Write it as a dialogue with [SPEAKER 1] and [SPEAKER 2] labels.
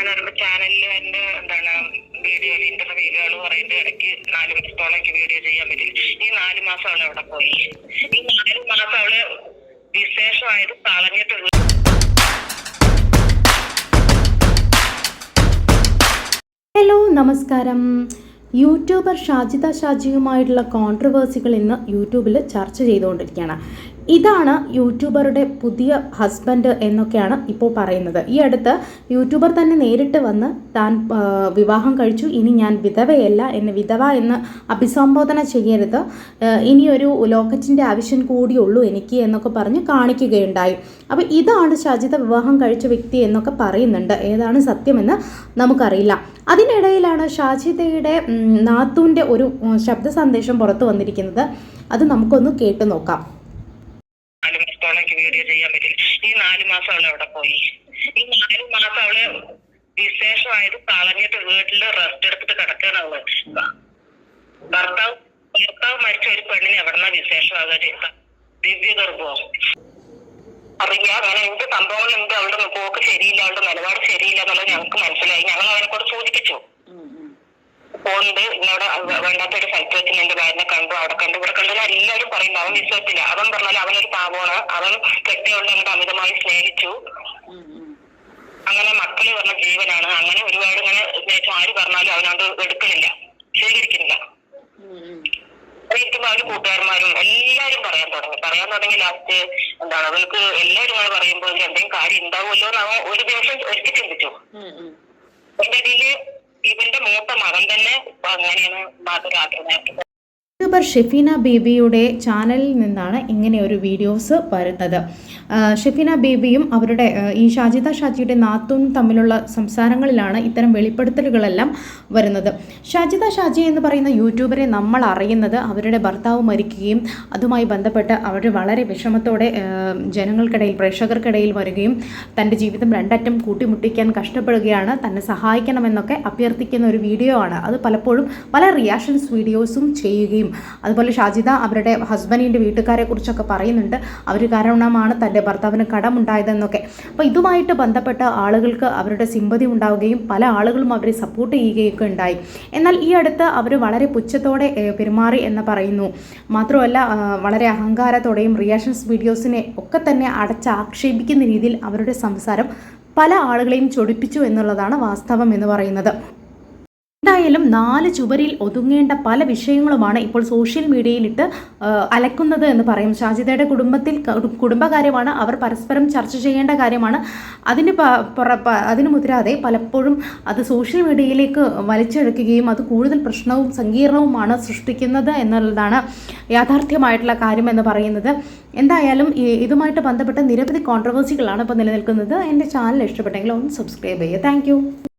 [SPEAKER 1] മനോരമ ചാനലിൽ എന്റെ എന്താണ് വീഡിയോ ഇന്റർവ്യൂകൾ പറയുന്നത് ഇടയ്ക്ക് നാല് മാസത്തോളം എനിക്ക് വീഡിയോ ചെയ്യാൻ പറ്റില്ല. ഈ നാല് മാസം അവൾ അവിടെ പോയി. ഈ നാല് മാസം അവൾ വിശേഷമായത് കളഞ്ഞിട്ട്
[SPEAKER 2] ഹലോ നമസ്കാരം. യൂട്യൂബർ ഷാജിത ഷാജിയുമായിട്ടുള്ള കോൺട്രവേഴ്സികൾ ഇന്ന് യൂട്യൂബിൽ ചർച്ച ചെയ്തുകൊണ്ടിരിക്കുകയാണ്. ഇതാണ് യൂട്യൂബറുടെ പുതിയ ഹസ്ബൻഡ് എന്നൊക്കെയാണ് ഇപ്പോൾ പറയുന്നത്. ഈ അടുത്ത് യൂട്യൂബർ തന്നെ നേരിട്ട് വന്ന് താൻ വിവാഹം കഴിച്ചു. ഇനി ഞാൻ വിധവയല്ല എന്നെ വിധവ എന്ന് അഭിസംബോധന ചെയ്യരുത്. ഇനിയൊരു ലോക്കറ്റിന്റെ ആവശ്യം കൂടിയുള്ളൂ എനിക്ക് എന്നൊക്കെ പറഞ്ഞ് കാണിക്കുകയുണ്ടായി. അപ്പോൾ ഇതാണ് ഷാജിത വിവാഹം കഴിച്ച വ്യക്തി എന്നൊക്കെ പറയുന്നുണ്ട്. ഏതാണ് സത്യമെന്ന് നമുക്കറിയില്ല. അതിനിടയിലാണ് ഷാജിതയുടെ നാത്തൂന്റെ ഒരു ശബ്ദ സന്ദേശം പുറത്തു വന്നിരിക്കുന്നത്. അത് നമുക്കൊന്ന് കേട്ടു നോക്കാം.
[SPEAKER 1] നാല് മാസത്തോളം എനിക്ക് വീഡിയോ ചെയ്യാൻ പറ്റില്ല ഈ നാല് മാസം അവൾ അവിടെ പോയി? ഈ നാല് മാസം അവൾ വിശേഷമായത് കളഞ്ഞിട്ട് വീട്ടിൽ റെസ്റ്റ് എടുത്തിട്ട് കിടക്കുകയാണ് അവൾ. ഭർത്താവ് ഭർത്താവ് മരിച്ച ഒരു പെണ്ണിന് എവിടെന്നാ വിശേഷമാകുക ചെയ്ത ദിവ്യ ഗർഭോ. അപ്പൊ ഞാൻ അങ്ങനെ എന്ത് സംഭവങ്ങൾ എന്ത് അവളുടെ പോക്ക് ശരിയില്ല. അവളുടെ നിലപാട് ശരിയില്ല എന്നുള്ളത് ഞങ്ങൾക്ക് മനസ്സിലായി. ഞങ്ങൾ അവനെ കൂടെ സൂചിപ്പിച്ചു. പോകുന്നത് എന്നോട് വേണ്ടാത്ത ഒരു സ്ഥലത്ത് വെച്ച് എന്റെ ഭാര്യനെ കണ്ടു അവിടെ കണ്ടു. ഇവിടെ കണ്ടു എല്ലാവരും പറയുന്നു. അവൻ വിശ്വസിച്ചില്ല. അവൻ പറഞ്ഞാൽ അവനൊരു പാവമാണ്. അവൻ കെട്ടിയോണ്ട് അങ്ങോട്ട് അമിതമായി സ്നേഹിച്ചു. അങ്ങനെ മക്കൾ പറഞ്ഞ ജീവനാണ്. അങ്ങനെ ഒരുപാട് ഇങ്ങനെ ആര് പറഞ്ഞാലും അവനോട് എടുക്കണില്ല സ്വീകരിക്കുന്നില്ല. ഇരിക്കുമ്പോ അവർ കൂട്ടുകാരന്മാരും എല്ലാരും പറയാൻ തുടങ്ങി. പറയാൻ തുടങ്ങി ലാസ്റ്റ് എന്താണ്? അവൾക്ക് എല്ലാരും അങ്ങനെ പറയുമ്പോൾ എന്തെങ്കിലും കാര്യം ഉണ്ടാവുമല്ലോ എന്ന് അവൻ ഒരു ദിവസം ഒരിക്കൽ ചിന്തിച്ചു. എന്റെ ഇടയിൽ ഇവന്റെ മൂത്ത മകൻ തന്നെ അങ്ങനെയാണ് മാതൃരാഗ്രഹം
[SPEAKER 2] യൂട്യൂബർ ഷെഫീന ബേബിയുടെ ചാനലിൽ നിന്നാണ് ഇങ്ങനെ ഒരു വീഡിയോസ് വരുന്നത്. ഷെഫീന ബേബിയും അവരുടെ ഈ ഷാജിദ ഷാജിയുടെ നാത്തും തമ്മിലുള്ള സംസാരങ്ങളിലാണ് ഇത്തരം വെളിപ്പെടുത്തലുകളെല്ലാം വരുന്നത്. ഷാജിദ ഷാജി എന്ന് പറയുന്ന യൂട്യൂബറെ നമ്മൾ അറിയുന്നത് അവരുടെ ഭർത്താവ് മരിക്കുകയും അതുമായി ബന്ധപ്പെട്ട് അവർ വളരെ വിഷമത്തോടെ ജനങ്ങൾക്കിടയിൽ പ്രേക്ഷകർക്കിടയിൽ വരികയും തന്റെ ജീവിതം രണ്ടറ്റം കൂട്ടിമുട്ടിക്കാൻ കഷ്ടപ്പെടുകയാണ്. തന്നെ സഹായിക്കണമെന്നൊക്കെ അഭ്യർത്ഥിക്കുന്ന ഒരു വീഡിയോ ആണ്. അത് പലപ്പോഴും പല റിയാക്ഷൻസ് വീഡിയോസും ചെയ്യുകയും അതുപോലെ ഷാജിദ അവരുടെ ഹസ്ബൻഡിന്റെ വീട്ടുകാരെ കുറിച്ചൊക്കെ പറയുന്നുണ്ട്. അവർ കാരണമാണ് തന്റെ ഭർത്താവിന് കടമുണ്ടായതെന്നൊക്കെ. അപ്പോൾ ഇതുമായിട്ട് ബന്ധപ്പെട്ട ആളുകൾക്ക് അവരുടെ സിമ്പതി ഉണ്ടാവുകയും പല ആളുകളും അവരെ സപ്പോർട്ട് ചെയ്യുകയൊക്കെ ഉണ്ടായി. എന്നാൽ ഈ അടുത്ത് അവർ വളരെ പുച്ഛത്തോടെ പെരുമാറി എന്ന് പറയുന്നു. മാത്രമല്ല വളരെ അഹങ്കാരത്തോടെയും റിയാക്ഷൻസ് വീഡിയോസിനെ ഒക്കെ തന്നെ അടച്ചാക്ഷേപിക്കുന്ന രീതിയിൽ അവരുടെ സംസാരം പല ആളുകളെയും ചൊടിപ്പിച്ചു എന്നുള്ളതാണ് വാസ്തവം എന്ന് പറയുന്നത്. എന്തായാലും നാല് ചുവരിൽ ഒതുങ്ങേണ്ട പല വിഷയങ്ങളുമാണ് ഇപ്പോൾ സോഷ്യൽ മീഡിയയിലിട്ട് അലക്കുന്നത് എന്ന് പറയും. ഷാജിതയുടെ കുടുംബത്തിൽ കുടുംബകാര്യമാണ് അവർ പരസ്പരം ചർച്ച ചെയ്യേണ്ട കാര്യമാണ്. അതിന് അതിന് മുതിരാതെ പലപ്പോഴും അത് സോഷ്യൽ മീഡിയയിലേക്ക് വലിച്ചെടുക്കുകയും അത് കൂടുതൽ പ്രശ്നവും സങ്കീർണവുമാണ് സൃഷ്ടിക്കുന്നത് എന്നുള്ളതാണ് യാഥാർത്ഥ്യമായിട്ടുള്ള കാര്യം എന്ന് പറയുന്നത്. എന്തായാലും ഇതുമായിട്ട് ബന്ധപ്പെട്ട നിരവധി കോൺട്രവേഴ്സികളാണ് ഇപ്പോൾ നിലനിൽക്കുന്നത്. എന്റെ ചാനൽ ഇഷ്ടപ്പെട്ടെങ്കിൽ ഒന്ന് സബ്സ്ക്രൈബ് ചെയ്യുക. താങ്ക്